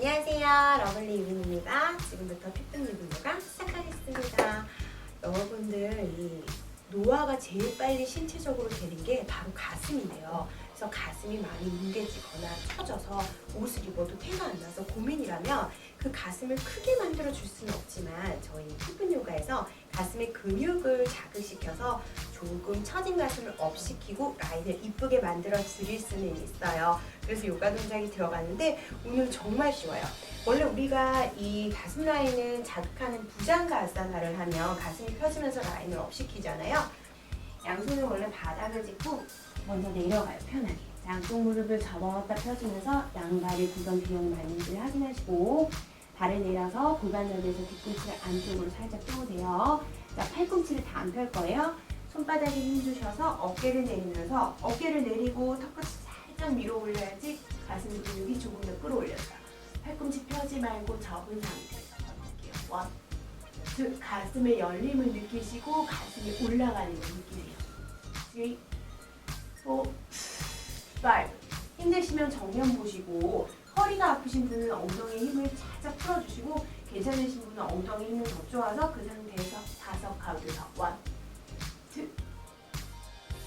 안녕하세요. 러블리 유빈입니다. 지금부터 피팅 리뷰가 시작하겠습니다. 여러분들 이 노화가 제일 빨리 신체적으로 되는 게 바로 가슴이에요. 그래서 가슴이 많이 뭉개지거나 처져서 옷을 입어도 태가 안 나서 고민이라면 그 가슴을 크게 만들어 줄 수는 없지만 저희 피픈 요가에서 가슴의 근육을 자극시켜서 조금 처진 가슴을 업 시키고 라인을 이쁘게 만들어 드릴 수는 있어요. 그래서 요가 동작이 들어가는데 오늘 정말 쉬워요. 원래 우리가 이 가슴 라인을 자극하는 부장가 아사나를 하면 가슴이 펴지면서 라인을 업 시키잖아요. 양손을 원래 바닥을 짚고 먼저 내려가요, 편하게. 자, 양쪽 무릎을 접었다 펴주면서 양발의 구강 균형 맞는지를 확인하시고 발을 내려서 골반뼈에서 뒤꿈치를 안쪽으로 살짝 펴보세요. 자, 팔꿈치를 다 안 펼 거예요. 손바닥에 힘 주셔서 어깨를 내리면서 어깨를 내리고 턱끝이 살짝 밀어 올려야지 가슴 근육이 조금 더 끌어올려져요. 팔꿈치 펴지 말고 접은 상태에서 걷을게요. 원, 두, 가슴의 열림을 느끼시고 가슴이 올라가는 걸 느끼세요. three, four, five. 힘드시면 정면 보시고 허리가 아프신 분은 엉덩이 힘을 살짝 풀어주시고 괜찮으신 분은 엉덩이 힘을 더 쪼아서 그 상태에서 다섯 더. 원,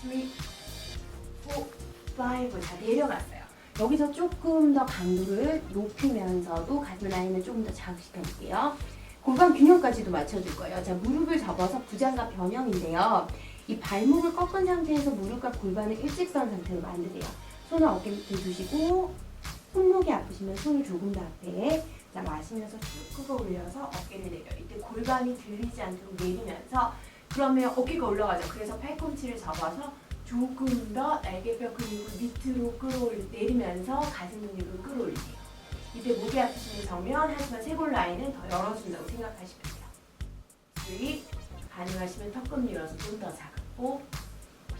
3, 4, 5를 다 내려갔어요. 여기서 조금 더 강도를 높이면서도 가슴 라인을 조금 더 자극시켜줄게요. 골반 균형까지도 맞춰줄 거예요. 자, 무릎을 접어서 부장과 변형인데요. 이 발목을 꺾은 상태에서 무릎과 골반을 일직선 상태로 만드세요. 손을 어깨 밑에 두시고 손목이 아프시면 손을 조금 더 앞에 자 마시면서 쭉 끌어 올려서 어깨를 내려 이때 골반이 들리지 않도록 내리면서 그러면 어깨가 올라가죠. 그래서 팔꿈치를 접어서 조금 더 날개뼈 근육을 밑으로 끌어올 내리면서 가슴 근육을 끌어올리세요. 이때 목이 아프시면 정면 하지만 쇄골 라인은 더 열어준다고 생각하시면 돼요. 3 가능하시면 턱끝 밀어서 좀 더 작고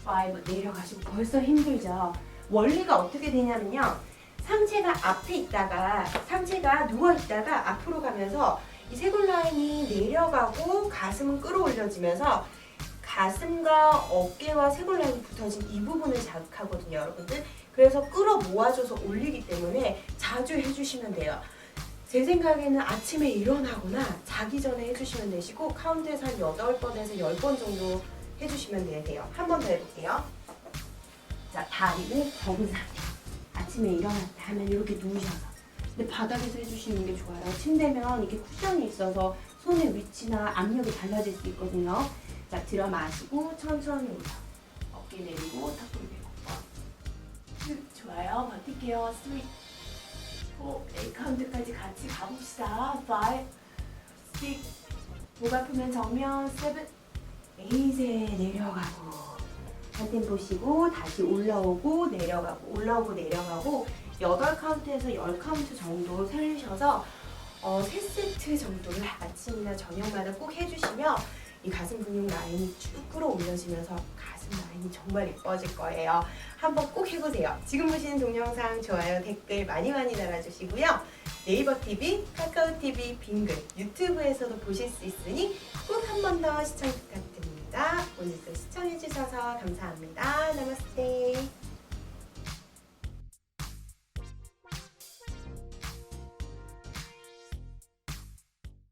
5 내려가시고 벌써 힘들죠. 원리가 어떻게 되냐면요. 상체가 앞에 있다가 상체가 누워 있다가 앞으로 가면서 이 쇄골 라인이 내려가고 가슴은 끌어올려지면서 가슴과 어깨와 쇄골 라인이 붙어진 이 부분을 자극하거든요, 여러분들. 그래서 끌어 모아줘서 올리기 때문에 자주 해주시면 돼요. 제 생각에는 아침에 일어나거나 자기 전에 해주시면 되시고 카운트에서 한 8번에서 10번 정도 해주시면 돼요. 한 번 더 해볼게요. 자, 다리를 접은 상태. 아침에 일어났다 하면 이렇게 누우셔서. 근데 바닥에서 해주시는 게 좋아요. 침대면 이렇게 쿠션이 있어서 손의 위치나 압력이 달라질 수 있거든요. 자, 들어 마시고 천천히 올라. 어깨 내리고 턱 돌리고. 쭉 좋아요. 버틸게요. 3, 4, 8 카운트까지 같이 가봅시다. 5, 6, 목 아프면 정면 7, 8에 내려가고 한템 보시고 다시 올라오고 내려가고 올라오고 내려가고 8카운트에서 10카운트 정도 살리셔서 어, 3세트 정도를 아침이나 저녁마다 꼭 해주시면 이 가슴 근육 라인이 쭉 끌어올려지면서 가슴 라인이 정말 예뻐질 거예요. 한번 꼭 해보세요. 지금 보시는 동영상 좋아요, 댓글 많이 많이 달아주시고요. 네이버 TV, 카카오 TV, 빙글, 유튜브에서도 보실 수 있으니 꼭 한 번 더 시청 부탁드립니다. 오늘도 시청해주셔서 감사합니다. 나마스테.